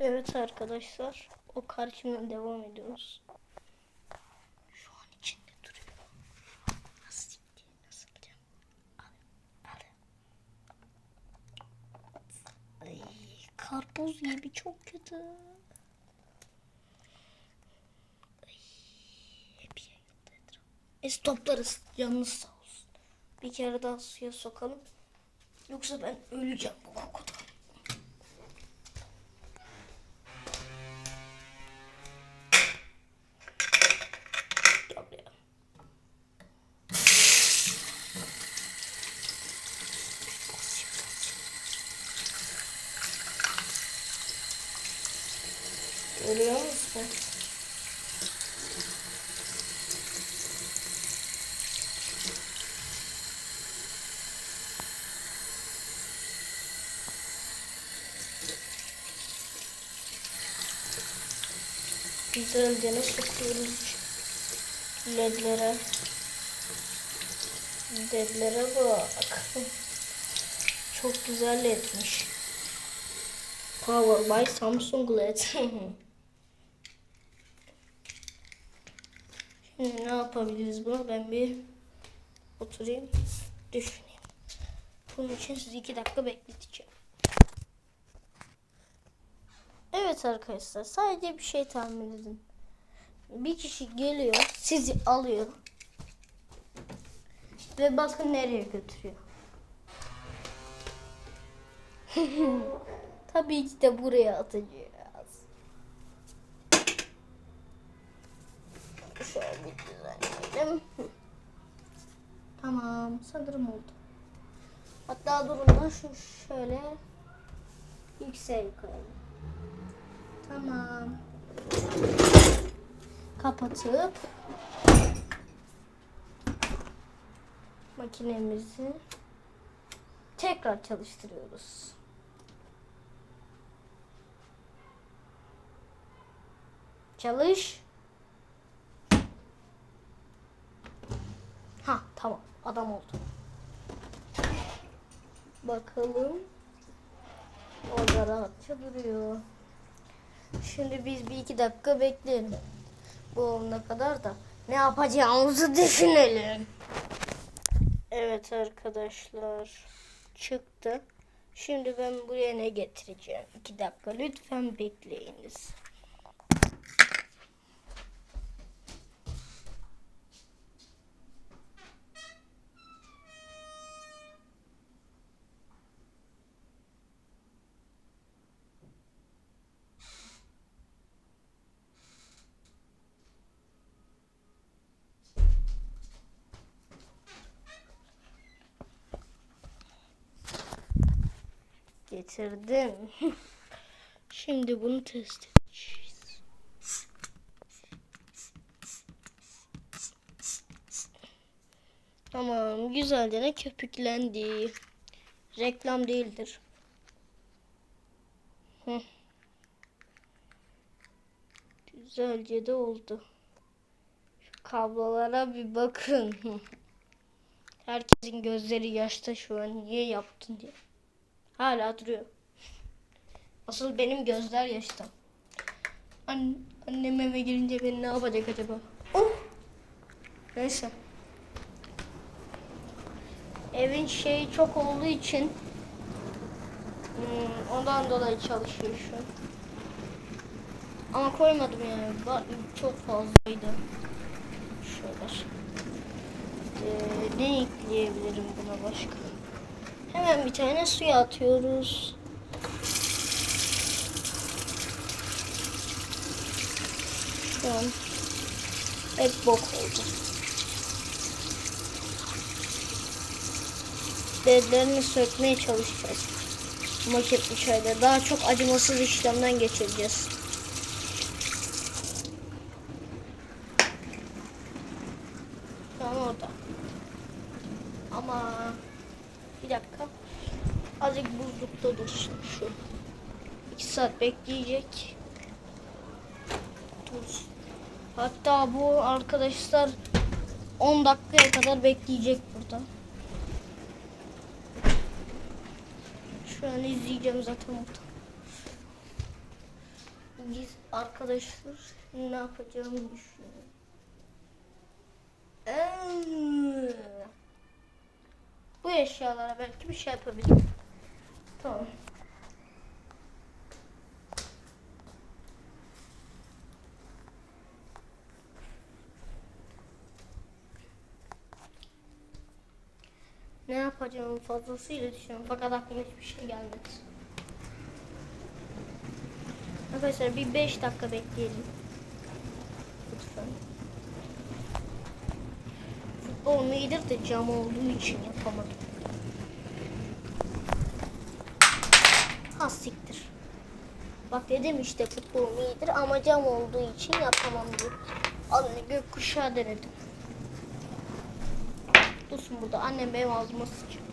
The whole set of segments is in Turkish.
Evet arkadaşlar. O karşımdan devam ediyoruz. Şu an içinde duruyor. Nasıl gitti? Nasıl alacağım? Al. Al. Ay, karpuz gibi çok kötü. Ay, hep yayıldı. Canınız sağ olsun. Bir kere daha suya sokalım. Yoksa ben öleceğim bu kokudan. Gel buraya. Görüyor musun? Güzelce sokuyoruz ledlere. Ledlere bak. Çok güzel ledmiş. Power by Samsung LED. Şimdi ne yapabiliriz bunu? Ben bir oturayım, düşüneyim. Bunun için sizi iki dakika bekleteceğim. Evet arkadaşlar, sadece bir şey tahmin edin. Bir kişi geliyor, sizi alıyor. Ve bakın nereye götürüyor. Tabii ki de buraya atacağız. Şöyle düzenleyelim. Tamam, sanırım oldu. Hatta durun da şu şöyle yüksek koyalım. Tamam. Kapatıp makinemizi tekrar çalıştırıyoruz. Çalış. Ha tamam adam oldu. Bakalım. Orada rahatça duruyor. Şimdi biz bir iki dakika bekleyelim. Bu olana kadar da ne yapacağımızı düşünelim. Evet arkadaşlar. Çıktı. Şimdi ben buraya ne getireceğim? İki dakika lütfen bekleyiniz. Getirdim. Şimdi bunu test edeceğiz. Tamam, güzelce ne köpüklendi. Reklam değildir. Güzelce de oldu. Şu kablolara bir bakın. Herkesin gözleri yaşta şu an. Niye yaptın diye. Hala duruyor. Asıl benim gözler yaşta. An annem eve gelince beni ne yapacak acaba? Oh! Neyse. Evin şeyi çok olduğu için hmm, ondan dolayı çalışıyor şu an. Ama koymadım yani. Çok fazlaydı. Şöyle. Ee, ne ekleyebilirim buna başka? Hemen bir tane suya atıyoruz. An hep bok oldu. Ledlerini sökmeye çalışacağız. Maket bıçağıyla. Daha çok acımasız işlemden geçireceğiz. Şu an orada. Ama bir dakika. Azıcık buzlukta dursun şu. 2 saat bekleyecek. Dursun. Hatta bu arkadaşlar 10 dakikaya kadar bekleyecek burada. Şu an izleyeceğim zaten burada. biz arkadaşlar ne yapacağımı düşünüyorum. Eee, Bu eşyalara belki bir şey yapabilirim. Tamam. Ne yapacağımı fazlasıyla düşünüyorum fakat aklıma hiçbir şey gelmedi. Arkadaşlar bir 5 dakika bekleyelim. Lütfen. Futbol iyidir de cam olduğu için yapamadım. Ha siktir. Bak dedim işte futbol iyidir ama cam olduğu için yapamam diye. Az önce gökkuşağı denedim. Dursun burada annem benim ağzıma sıçıyor.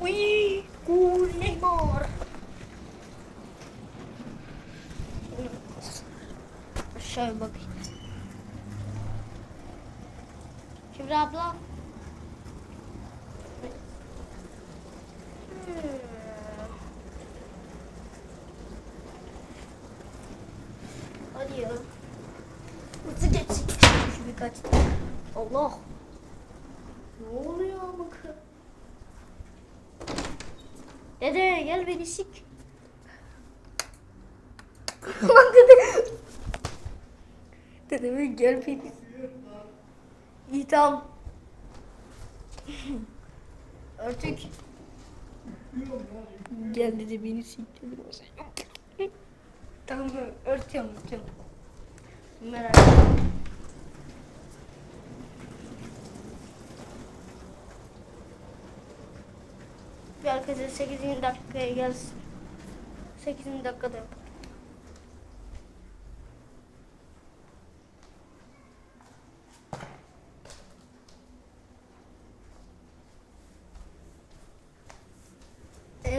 Uy, gol Neymar. Aşağı bakayım. Kübra abla. Hmm. Hadi ya. Hızlı geçsin. Şu birkaç. Allah. Ne oluyor bakın. Dede gel beni sik. Dede. Gel beni. İyi tamam. Artık. Gel dedi beni sikti biraz. Tamam örtüyorum örtüyorum. Merak etme. Bir arkadaşlar 8. dakikaya gelsin. 8. dakikada yap.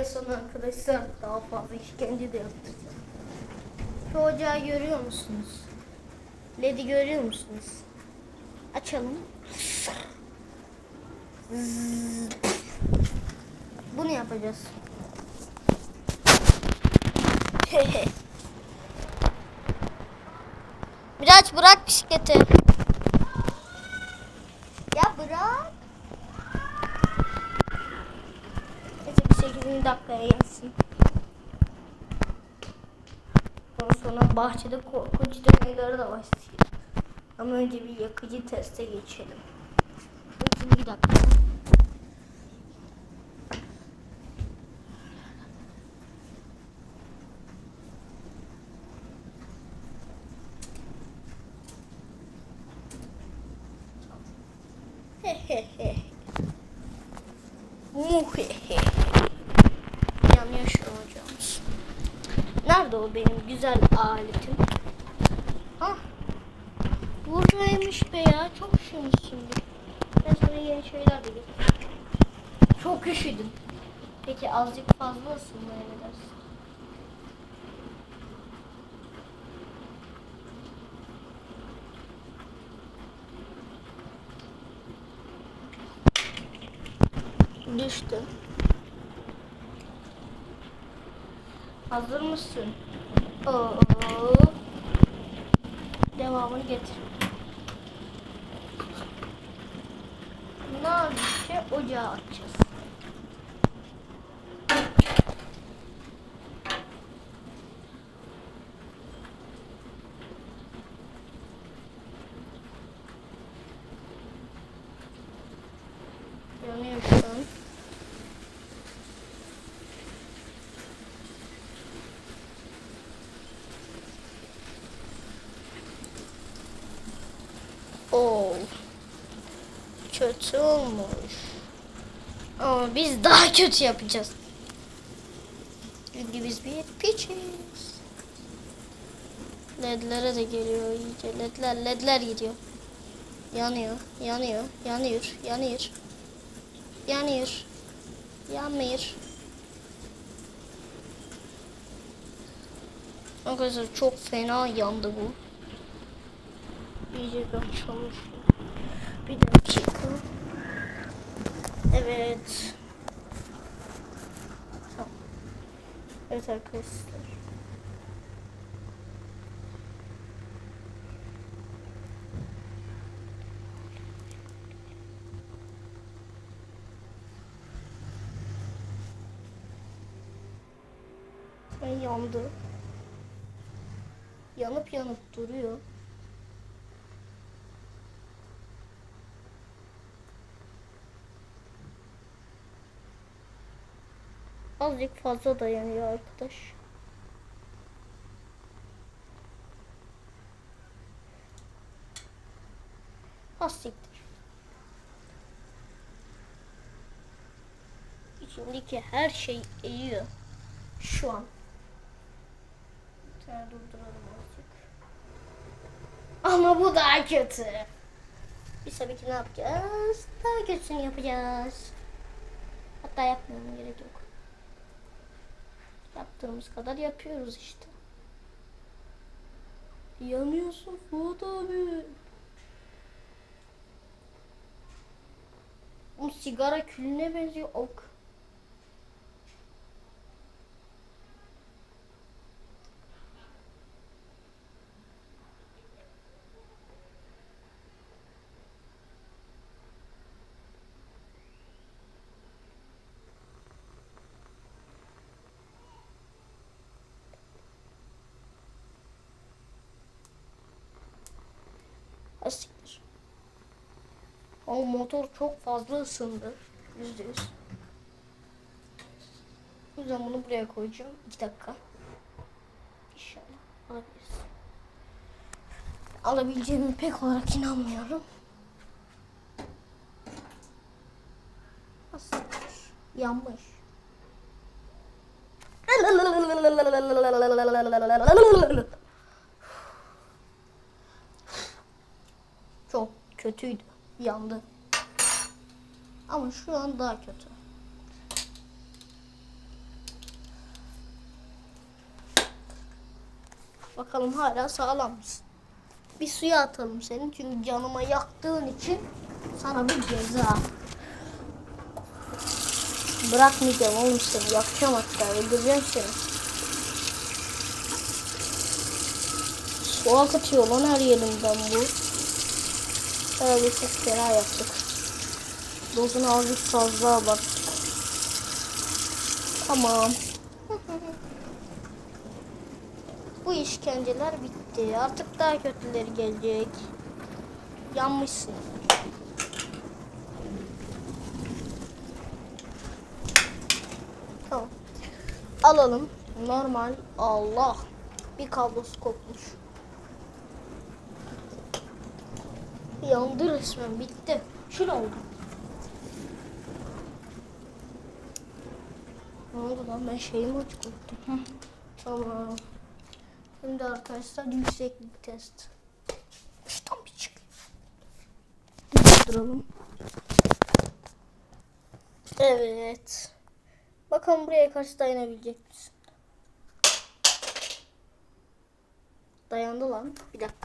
En son arkadaşlar daha fazla işkence de yaptıracağım. Şu ocağı görüyor musunuz? LED'i görüyor musunuz? Açalım. Bunu yapacağız. Miraç bırak bisikleti. Ya bırak. Neyse bir 8. dakikaya gelsin. Ondan sonra bahçede korkunç deneyleri de başlayacak. Ama önce bir yakıcı teste geçelim. Bir dakika. Hehehe. Muhehe. Yanıyor şu hocamız. Nerede o benim güzel aletim? Ah. Buradaymış be ya. Çok üşümüşsündür. Ben sana yeni şeyler de. Çok üşüdüm. Peki azıcık fazla ısınmaya ne dersin? Düştü. Hazır mısın? Oo. Devamını getir. Nazikçe ocağa atacağız. Yanıyor şu an. Oo. Kötü olmuş. Ama biz daha kötü yapacağız. Çünkü biz bir piçiz. Ledlere de geliyor iyice. Ledler, ledler gidiyor. Yanıyor, yanıyor, yanıyor, yanıyor. Yanıyor. Yanmıyor. Arkadaşlar çok fena yandı bu iyice kaçalım. Bir dakika. Evet. Tamam. Evet arkadaşlar. yandı. Yanıp yanıp duruyor. Azıcık fazla dayanıyor arkadaş. Hastiktir. İçindeki her şey eriyor. Şu an. Bir durduralım azıcık. Ama bu daha kötü. Biz tabii ki ne yapacağız? Daha kötüsünü yapacağız. Hatta yapmamam gerek yok. Yaptığımız kadar yapıyoruz işte. Yanıyorsun Fuat abi. Bu sigara külüne benziyor. Ok. O motor çok fazla ısındı. Yüzde yüz. O yüzden bunu buraya koyacağım. İki dakika. İnşallah alabiliriz. Alabileceğimi pek olarak inanmıyorum. Asiktir. Yanmış. Çok kötüydü. Yandı. Ama şu an daha kötü. Bakalım hala sağlam mısın? Bir suya atalım senin çünkü canıma yaktığın için sana bir ceza. Bırakmayacağım oğlum seni. Yakacağım hatta. Öldüreceğim seni. Su akıtıyor lan her yerimden bu. Herhalde çok fena yaptık. Dozunu azıcık fazla abarttık. Tamam. Bu işkenceler bitti. Artık daha kötüleri gelecek. Yanmışsın. Tamam. Alalım. Normal. Allah. Bir kablosu kopmuş. Yandı resmen bitti. Ne oldu? Ne oldu lan ben şeyimi açık unuttum. Tamam. Şimdi arkadaşlar yükseklik test. Şuradan bir çık. Duralım. Evet. Bakalım buraya kaç dayanabilecek misin? Dayandı lan. Bir dakika.